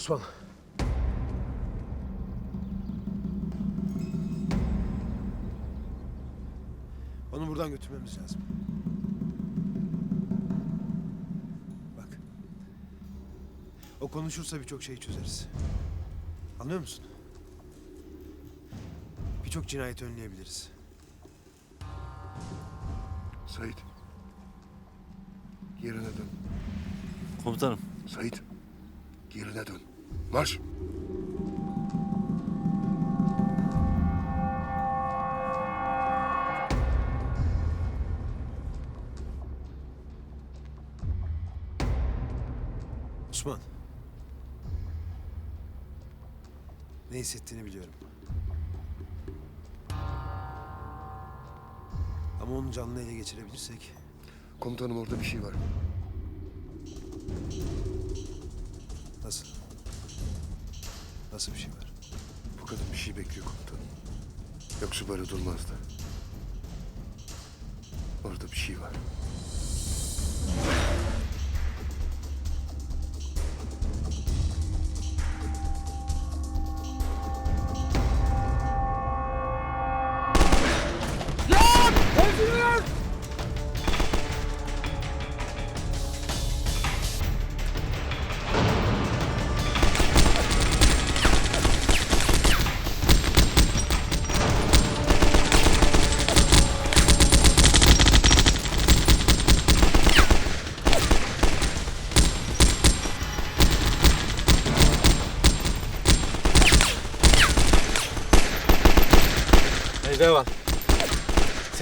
Osman. Onu buradan götürmemiz lazım. Bak. O konuşursa birçok şeyi çözeriz. Anlıyor musun? Birçok cinayeti önleyebiliriz. Sait. Yerine dön. Komutanım. Sait. Yerine dön. Marş. Osman. Ne hissettiğini biliyorum. Ama onu canlı ele geçirebilirsek Komutanım orada bir şey var. nasıl? Nasıl bir şey var? Bu kadın bir şey bekliyor komutanım. Yoksa böyle durmazdı. Orada bir şey var.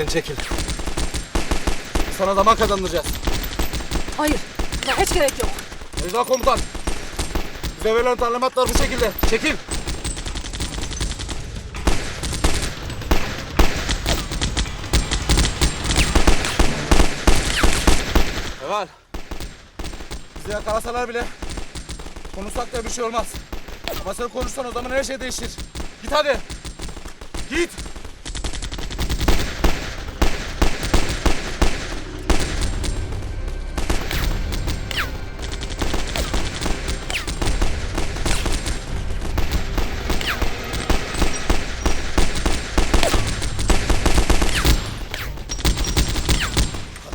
Çekil. Sana zaman kazandıracağız. Hayır. Buna hiç gerek yok. Ejder komutan. Bize verilen talimatlar bu şekilde. Çekil. Eval. Bizi yakalasalar bile konuşsak da bir şey olmaz. Ama sen konuşsan o zaman her şey değişir. Git hadi. Git.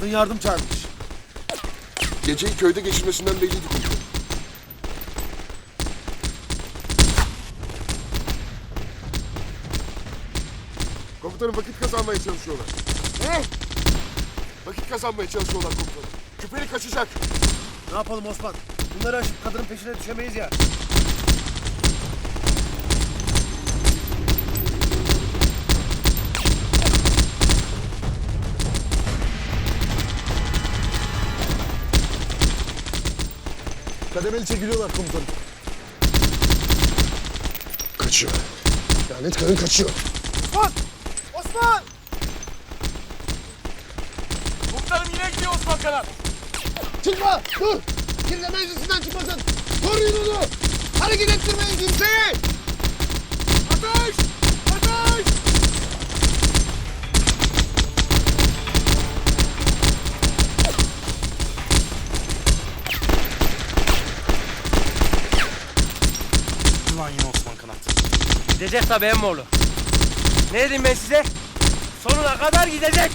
Kadın yardım çağırmış. Geceyi köyde geçirmesinden belliydi komutanım. Komutanım vakit kazanmaya çalışıyorlar. Ne? Vakit kazanmaya çalışıyorlar komutanım. Küpeli kaçacak. Ne yapalım Osman? Bunları aşıp kadının peşine düşemeyiz ya. Kademeli çekiliyorlar komutanım. Kaçıyor. Lanet kadın kaçıyor. Osman! Osman! Komutanım yine gidiyor Osman Kanat. Çıkma! Dur! Kirle meclisinden çıkmasın! Koruyun onu! Hareket ettirmeyin kimseyi! Ateş! Ulan yine Osman Kanat. Gidecek tabii emmoğlu. Ne dedim ben size? Sonuna kadar gidecek.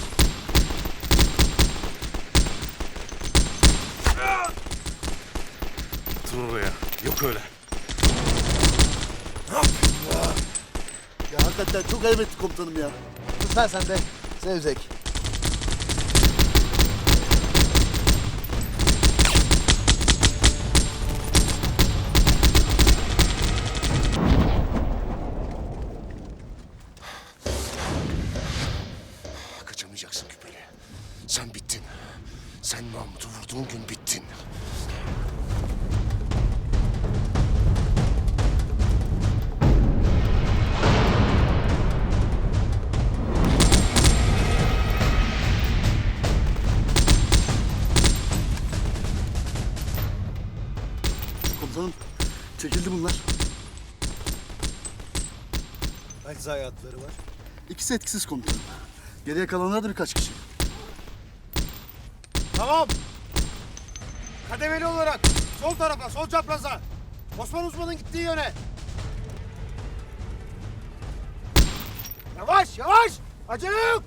Dur oraya. Yok öyle. Ya hakikaten çok ettik komutanım ya. Lütfen sen de Sevzek. Kaçamayacaksın küpeli. Sen bittin. Sen Mahmut'u vurduğun gün bittin. Kaç zayiatları var? İkisi etkisiz komutanım. Geriye kalanlar da birkaç kişi. Tamam. Kademeli olarak sol tarafa, sol çapraza. Osman uzmanın gittiği yöne. Yavaş yavaş. Acele yok.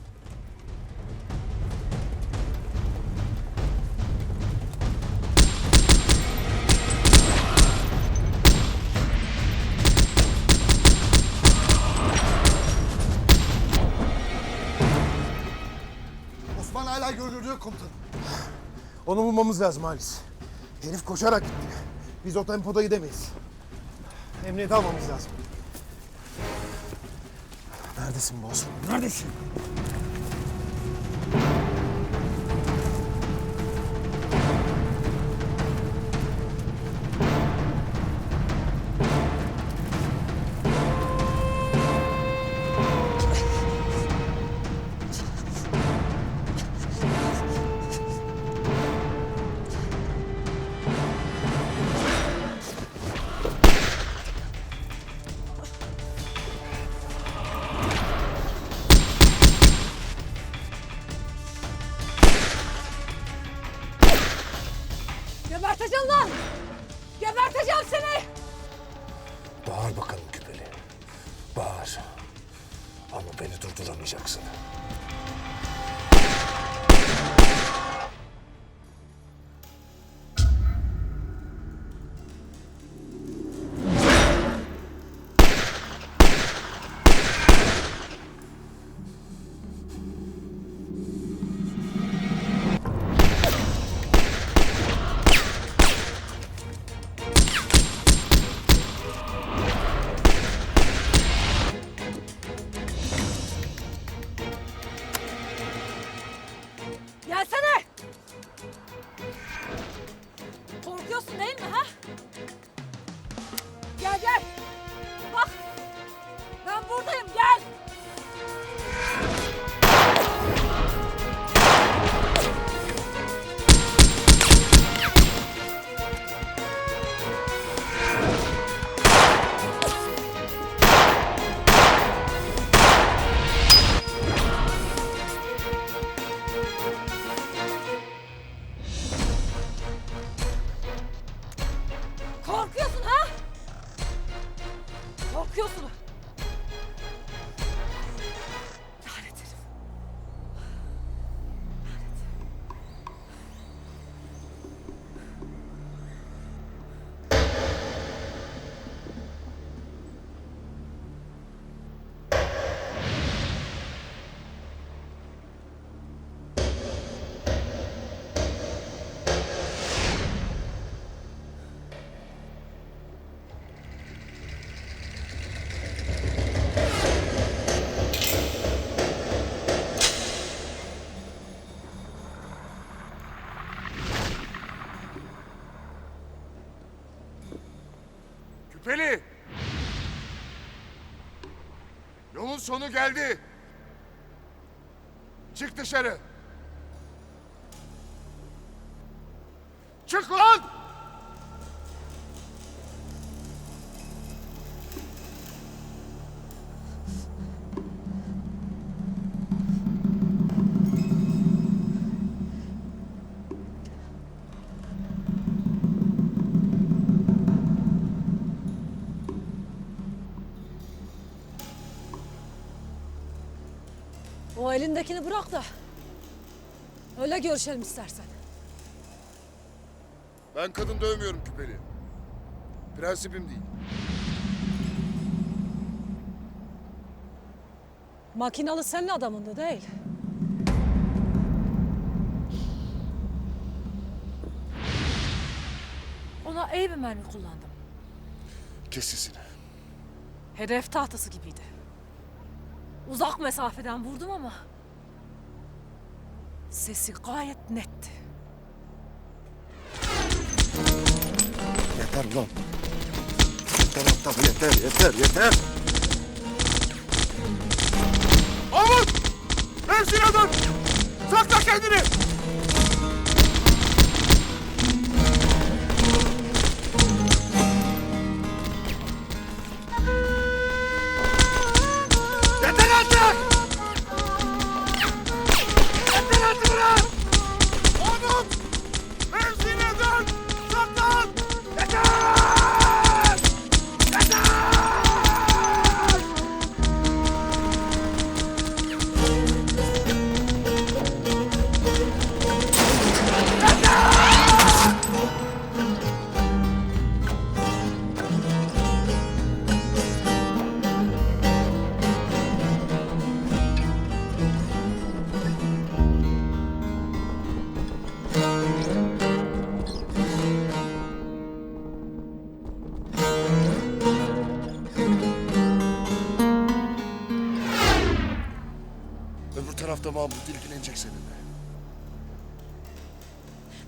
Komutanım. Onu bulmamız lazım Halis. Herif koşarak gitti. Biz o tempoda gidemeyiz. Emniyete almamız lazım. Neredesin Osman? Neredesin? Lan! Geberteceğim seni! Bağır bakalım küpeli. Bağır. Ama beni durduramayacaksın. Küpeli! Yolun sonu geldi. Çık dışarı. Çık lan! O elindekini bırak da öyle görüşelim istersen. Ben kadın dövmüyorum küpeli. Prensibim değil. Makinalı senin adamındı değil. Ona iyi bir mermi kullandım. Kes sesini. Hedef tahtası gibiydi. Uzak mesafeden vurdum ama sesi gayet netti. Yeter ulan. Yeter aptal yeter yeter yeter. Mahmut! Mevzine dön! Sakla kendini! Yeter artık!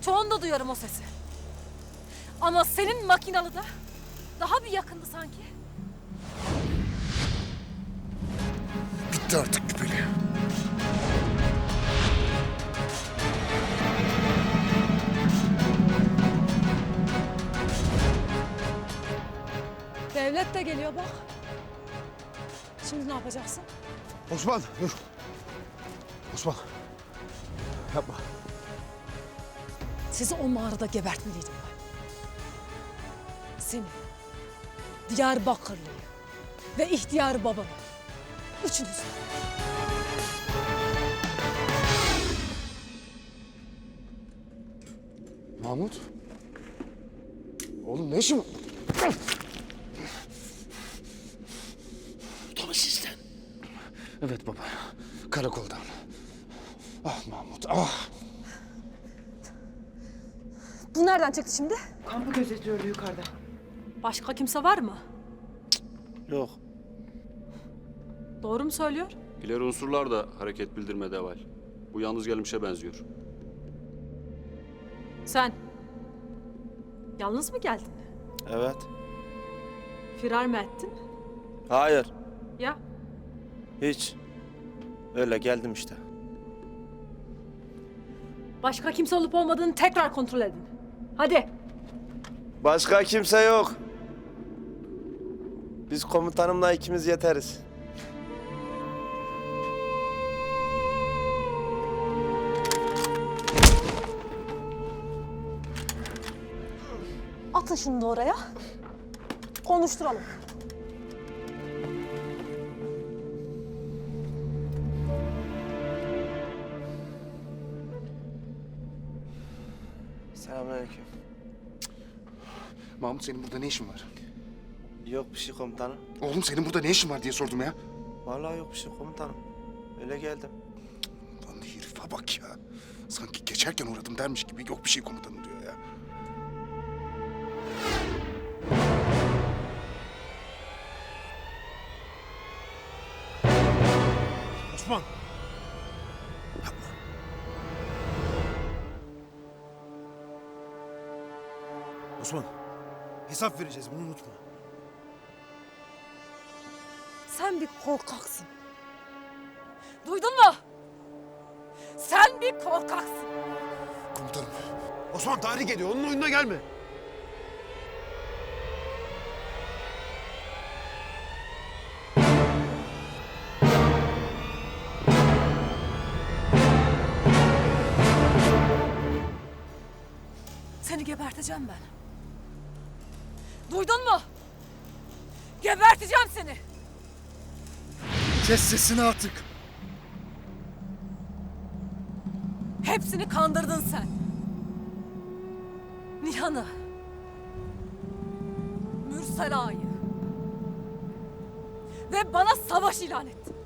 Çoğunda duyarım o sesi. Ama senin makinalı da daha bir yakındı sanki. Bitti artık küpeli. Devlet de geliyor bak. Şimdi ne yapacaksın? Osman dur. Osman. Yapma. Sizi o mağarada gebertmeliydim ben. Seni, Diyarbakırlı'yı ve ihtiyar babanı. Üçünüzü. Mahmut? Oğlum ne işin var? Çıktı şimdi? Kampı gözetliyordu yukarıda. Başka kimse var mı? Yok. Doğru mu söylüyor? İleri unsurlar da hareket bildirmede evvel. Bu yalnız gelmişe benziyor. Sen. Yalnız mı geldin? Evet. Firar mı ettin? Hayır. Ya Hiç. Öyle geldim işte. başka kimse olup olmadığını tekrar kontrol edin. Hadi. Başka kimse yok. Biz komutanımla ikimiz yeteriz. Atın şunu da oraya. Konuşturalım. Mahmut senin burada ne işin var? Yok bir şey komutanım. Oğlum senin burada ne işin var diye sordum ya. Vallahi yok bir şey komutanım. Öyle geldim. Lan herife bak ya. Sanki geçerken uğradım dermiş gibi yok bir şey komutanım diyor ya. Osman. Yapma. Osman. Hesap vereceğiz bunu unutma. Sen bir korkaksın. Duydun mu? Sen bir korkaksın. Komutanım. Osman tahrik ediyor. Onun oyununa gelme. Seni geberteceğim ben. Duydun mu? Geberteceğim seni. Kes sesini artık. Hepsini kandırdın sen. Nihan'ı. Mürsel Ağa'yı. Ve bana savaş ilan ettin.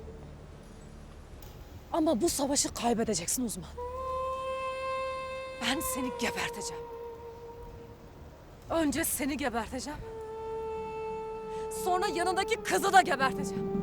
Ama bu savaşı kaybedeceksin uzman. Ben seni geberteceğim. Önce seni geberteceğim. Sonra yanındaki kızı da geberteceğim.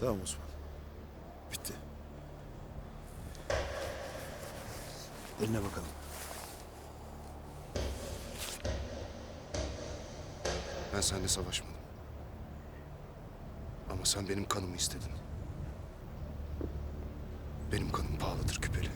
Tamam Osman. Bitti. Eline bakalım. Ben seninle savaşmadım. Ama sen benim kanımı istedin. Benim kanım pahalıdır küpeli.